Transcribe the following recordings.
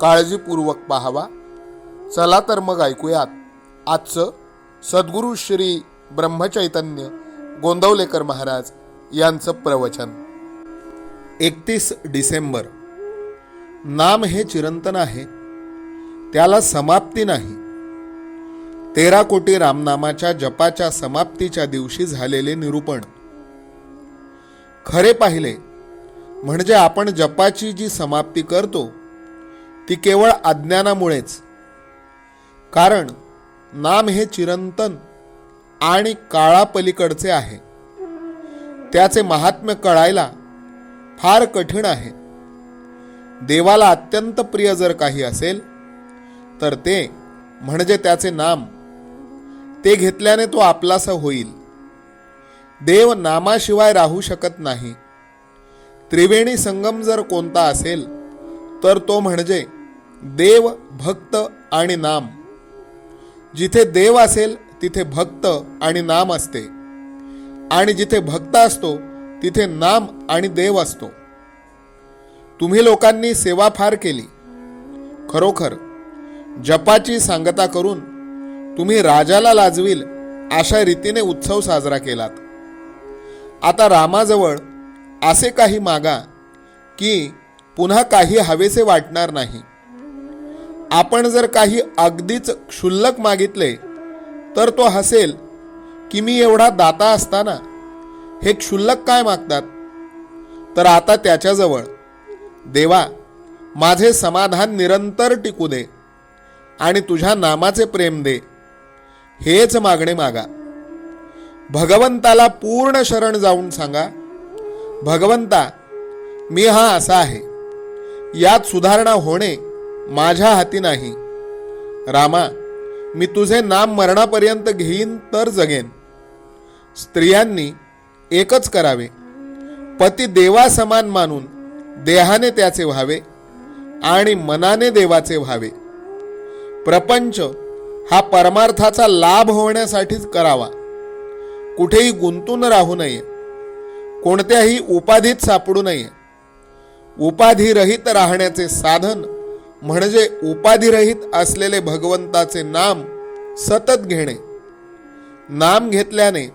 काळजीपूर्वक पाहावा. चला तर मग ऐकूयात. आजचं सद्गुरू श्री ब्रह्मचैतन्य गोंदवलेकर महाराज यांचं प्रवचन. एकतीस डिसेंबर. नाम हे चिरंतन आहे. त्याला समाप्ती नाही. तेरा कोटी रामनामाच्या जपाच्या समाप्तीच्या दिवशी झालेले निरूपण. खरे पाहिले म्हणजे आपण जपाची जी समाप्ती करतो ती केवळ अज्ञानामुळेच. कारण नाम हे चिरंतन आणि काळापलीकडचे आहे. त्याचे महात्म्य कळायला फार कठीण आहे. देवाला अत्यंत प्रिय जर काही असेल तर ते म्हणजे त्याचे नाम ते घेतल्याने तो आपलासा होईल. देव नामाशिवाय राहू शकत नाही. त्रिवेणी संगम जर कोणता असेल तर तो म्हणजे देव भक्त आणि नाम. जिथे देव असेल तिथे भक्त आणि नाम असते. आणि जिथे भक्त असतो तिथे नाम आणि देव असतो. तुम्ही लोकांनी सेवा फार केली. खरोखर जपाची सांगता करून तुम्ही राजाला लाजविल अशा रीतीने उत्सव साजरा केलात. आता रामाजवळ असे काही मागा की पुन्हा काही हवेसे वाटणार नाही. आपण जर काही अगदीच क्षुल्लक मागितले तर तो हसेल की मी एवढा दाता असताना हे क्षुल्लक काय मागतात? तर आता त्याच्याजवळ देवा माझे समाधान निरंतर टिकू दे आणि तुझ्या नामाचे प्रेम दे. हेच मागणे मागा. भगवंताला पूर्ण शरण जाऊन सांगा भगवंता मी हा असा आहे. यात सुधारणा होणे माझ्या हाती नाही. रामा मी तुझे नाम मरणापर्यंत घेईन तर जगेन. स्त्रियांनी एकच करावे. पती देवा समान मानून देहाने त्याचे व्हावे आणि मनाने देवाचे व्हावे. प्रपंच हा परमार्थाचा लाभ होण्यासाठीच करावा. कुठेही गुंतून राहू नये. कोणत्याही उपाधीत सापडू नये. उपाधिरहित राहण्याचे साधन म्हणजे उपाधिरहित असलेले भगवंताचे नाम सतत घेणे. नाम घेतल्याने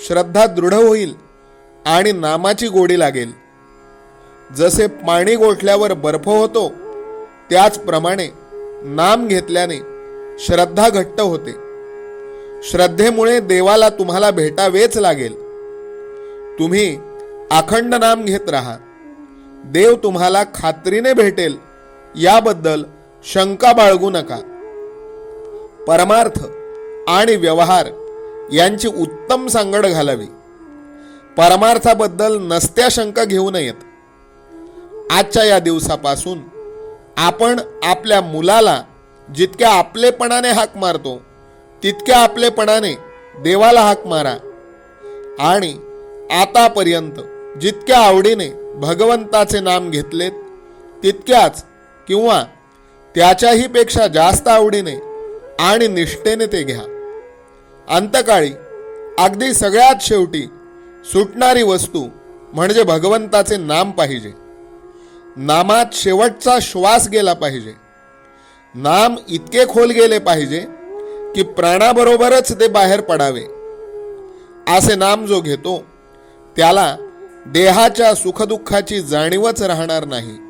श्रद्धा दृढ होईल आणि नामाची गोडी लागेल. जसे पाणी गोठल्यावर बर्फ होतो त्याचप्रमाणे नाम घेतल्याने श्रद्धा घट्ट होते. श्रद्धेमुळे देवाला तुम्हाला भेटावेच लागेल. तुम्ही अखंड नाम घेत राहा. देव तुम्हाला खात्रीने भेटेल. याबद्दल शंका बाळगू नका. परमार्थ आणि व्यवहार यांची उत्तम सांगड घालावी. परमार्थाबद्दल नसत्या शंका घेऊ नयेत. आजच्या या दिवसापासून आपण आपल्या मुलाला जितक्या आपलेपणाने हाक मारतो तितक्या आपलेपणाने देवाला हाक मारा आणि आतापर्यंत जितक्या आवडीने भगवंताचे नाम घेतलेत तितक्याच किंवा त्याच्याही पेक्षा जास्त आवडीने आणि निष्ठेने ते घ्या. अंतकाळी अगदी सगळ्यात शेवटी सुटणारी वस्तू म्हणजे भगवंताचे नाम पाहिजे. नामात शेवटचा श्वास गेला पाहिजे. नाम इतके खोल गेले पाहिजे की प्राणाबरोबरच ते बाहेर पडावे. असे नाम जो घेतो त्याला देहाच्या सुखदुःखाची जाणीवच राहणार नाही.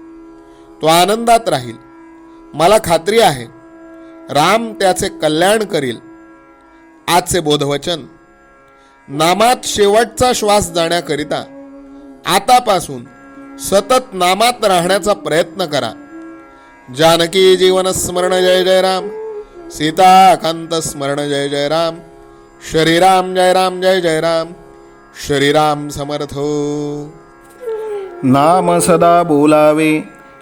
तो आनंदात राहील. मला खात्री आहे राम त्याचे कल्याण करील. आजचे बोधवचन नामात शेवटचा श्वास जाण्याकरिता आतापासून सतत नामात राहण्याचा प्रयत्न करा. जानकी जीवन स्मरण जय जय राम. सीताकांत स्मरण जय जय राम. श्रीराम जय राम जय जय राम. श्रीराम समर्थ. नाम सदा बोलावे.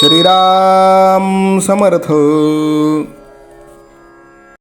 श्रीराम समर्थ।